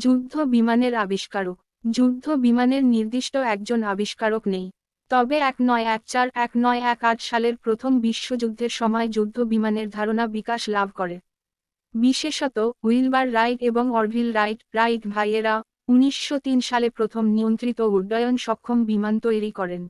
যুদ্ধ বিমানের আবিষ্কারক। যুদ্ধ বিমানের নির্দিষ্ট একজন আবিষ্কারক নেই। তবে এক নয় এক চার এক নয় এক আট সালের প্রথম বিশ্বযুদ্ধের সময় যুদ্ধ বিমানের ধারণা বিকাশ লাভ করে। বিশেষত উইলবার রাইট এবং অরভিল রাইট রাইট ভাইয়েরা উনিশশো তিন সালে প্রথম নিয়ন্ত্রিত উড্ডয়ন সক্ষম বিমান তৈরি করেন।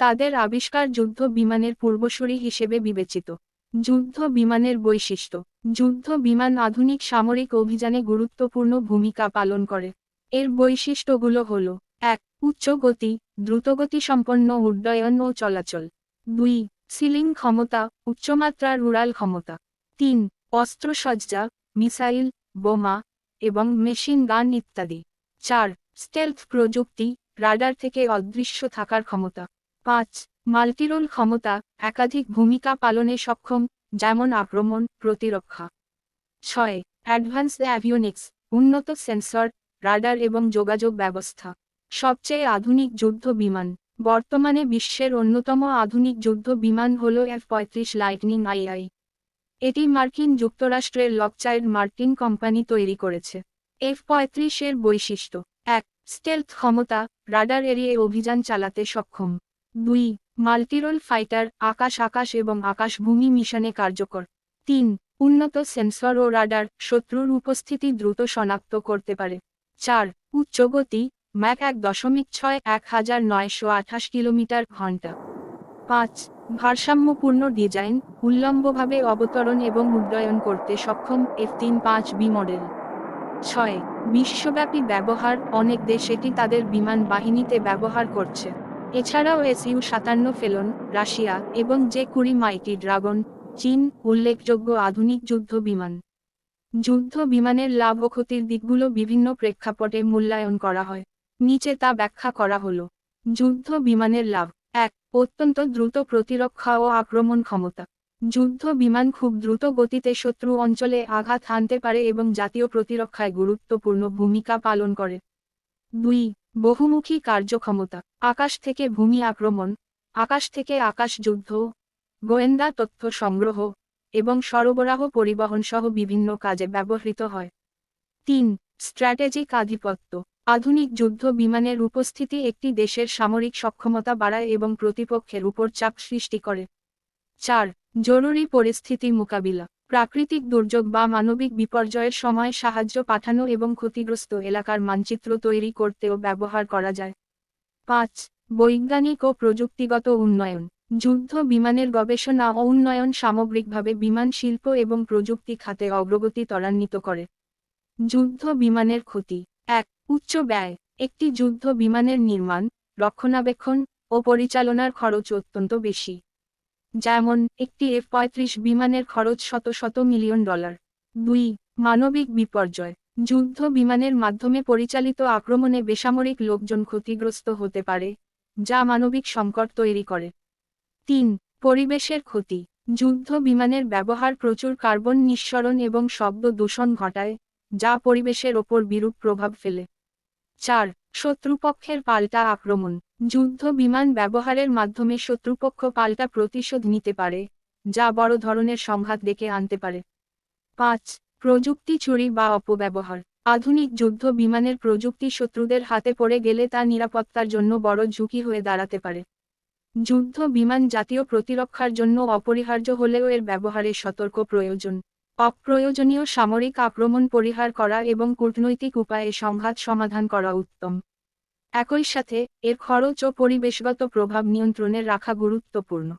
তাদের আবিষ্কার যুদ্ধ বিমানের পূর্বসূরি হিসেবে বিবেচিত। যুদ্ধ বিমানের বৈশিষ্ট্য। যুদ্ধ বিমান আধুনিক সামরিক অভিযানে গুরুত্বপূর্ণ ভূমিকা পালন করে। এর বৈশিষ্ট্যগুলো হল, এক উচ্চ গতি দ্রুতগতি সম্পন্ন উড্ডয়ন ও চলাচল। দুই, সিলিং ক্ষমতা, উচ্চমাত্রার উড়াল ক্ষমতা। তিন, অস্ত্রসজ্জা, মিসাইল, বোমা এবং মেশিন গান ইত্যাদি। চার, স্টেলথ প্রযুক্তি, রাডার থেকে অদৃশ্য থাকার ক্ষমতা। পাঁচ, মাল্টিরোল ক্ষমতা, একাধিক ভূমিকা পালনে সক্ষম, যেমন আক্রমণ, প্রতিরক্ষা। ছয় অ্যাডভান্স অ্যাভিওনিক্স, উন্নত সেন্সর, রাডার এবং যোগাযোগ ব্যবস্থা। সবচেয়ে আধুনিক যুদ্ধ বিমান। বর্তমানে বিশ্বের অন্যতম আধুনিক যুদ্ধ বিমান হল এফ পঁয়ত্রিশ লাইটনিং আইআই এটি মার্কিন যুক্তরাষ্ট্রের লকচাইড মার্কিন কোম্পানি তৈরি করেছে। এফ পঁয়ত্রিশের বৈশিষ্ট্য। এক, স্টেলথ ক্ষমতা, রাডার এরিয়ে অভিযান চালাতে সক্ষম। দুই, মাল্টিরোল ফাইটার, আকাশ আকাশ এবং আকাশ ভূমি মিশনে কার্যকর। তিন, উন্নত সেন্সর ও রাডার, শত্রুর উপস্থিতি দ্রুত শনাক্ত করতে পারে। চার উচ্চগতি ম্যাক এক দশমিক ছয় এক হাজার নয়শো আঠাশ কিলোমিটার ঘণ্টা। পাঁচ, ভারসাম্যপূর্ণ ডিজাইন, উল্লম্বভাবে অবতরণ এবং উড্ডয়ন করতে সক্ষম এফ তিন পাঁচ বি মডেল। ছয়, বিশ্বব্যাপী ব্যবহার, অনেক দেশ এটি তাদের বিমান বাহিনীতে ব্যবহার করছে। এছাড়াও এস ইউ সাতান্ন ফেলন, রাশিয়া এবং যে কুড়ি মাইটি ড্রাগন, চীন উল্লেখযোগ্য আধুনিক যুদ্ধ বিমান। যুদ্ধ বিমানের লাভ ও ক্ষতির দিকগুলো বিভিন্ন প্রেক্ষাপটে মূল্যায়ন করা হয়। নিচে তা ব্যাখ্যা করা হল। যুদ্ধ বিমানের লাভ। এক, অত্যন্ত দ্রুত প্রতিরক্ষা ও আক্রমণ ক্ষমতা। যুদ্ধ বিমান খুব দ্রুত গতিতে শত্রু অঞ্চলে আঘাত হানতে পারে এবং জাতীয় প্রতিরক্ষায় গুরুত্বপূর্ণ ভূমিকা পালন করে। দুই বহুমুখী কার্যক্ষমতা, আকাশ থেকে ভূমি আক্রমণ আকাশ থেকে আকাশ যুদ্ধ, গোয়েন্দা তথ্য সংগ্রহ, এবং সরবরাহ পরিবহন সহ বিভিন্ন কাজে ব্যবহৃত হয়। তিন, স্ট্র্যাটেজিক আধিপত্য, আধুনিক যুদ্ধ বিমানের উপস্থিতি একটি দেশের সামরিক সক্ষমতা বাড়ায় এবং প্রতিপক্ষের উপর চাপ সৃষ্টি করে। চার, জরুরি পরিস্থিতি মোকাবিলা প্রাকৃতিক দুর্যোগ বা মানবিক বিপর্যয়ের সময় সাহায্য পাঠানো এবং ক্ষতিগ্রস্ত এলাকার মানচিত্র তৈরি করতেও ব্যবহার করা যায়। পাঁচ, বৈজ্ঞানিক ও প্রযুক্তিগত উন্নয়ন। যুদ্ধ, বিমানের গবেষণা ও উন্নয়ন সামগ্রিকভাবে বিমান শিল্প এবং প্রযুক্তি খাতে অগ্রগতি ত্বরান্বিত করে। যুদ্ধ, বিমানের ক্ষতি। এক, উচ্চ ব্যয়। একটি যুদ্ধ, বিমানের নির্মাণ, রক্ষণাবেক্ষণ ও পরিচালনার খরচ অত্যন্ত বেশি। যেমন, একটি এফ পঁয়ত্রিশ বিমানের খরচ শত শত মিলিয়ন ডলার। দুই, মানবিক বিপর্যয়। যুদ্ধ বিমানের মাধ্যমে পরিচালিত আক্রমণে বেসামরিক লোকজন ক্ষতিগ্রস্ত হতে পারে, যা মানবিক সংকট তৈরি করে। তিন, পরিবেশের ক্ষতি। যুদ্ধ বিমানের ব্যবহার প্রচুর কার্বন নিঃসরণ এবং শব্দ দূষণ ঘটায়, যা পরিবেশের ওপর বিরূপ প্রভাব ফেলে। চার শত্রুপক্ষের পাল্টা আক্রমণ। যুদ্ধ বিমান ব্যবহারের মাধ্যমে শত্রুপক্ষ পাল্টা প্রতিশোধ নিতে পারে, যা বড় ধরনের সংঘাত ডেকে আনতে পারে। পাঁচ, প্রযুক্তি চুরি বা অপব্যবহার। আধুনিক যুদ্ধ বিমানের প্রযুক্তি শত্রুদের হাতে পড়ে গেলে তা নিরাপত্তার জন্য বড় ঝুঁকি হয়ে দাঁড়াতে পারে। যুদ্ধ বিমান জাতীয় প্রতিরক্ষার জন্য অপরিহার্য হলেও এর ব্যবহারে সতর্ক প্রয়োজন। অপ্রয়োজনীয় সামরিক আক্রমণ পরিহার করা এবং কূটনৈতিক উপায়ে সংঘাত সমাধান করা উত্তম। একই সাথে, এর খরচ ও পরিবেশগত প্রভাব নিয়ন্ত্রণে রাখা গুরুত্বপূর্ণ।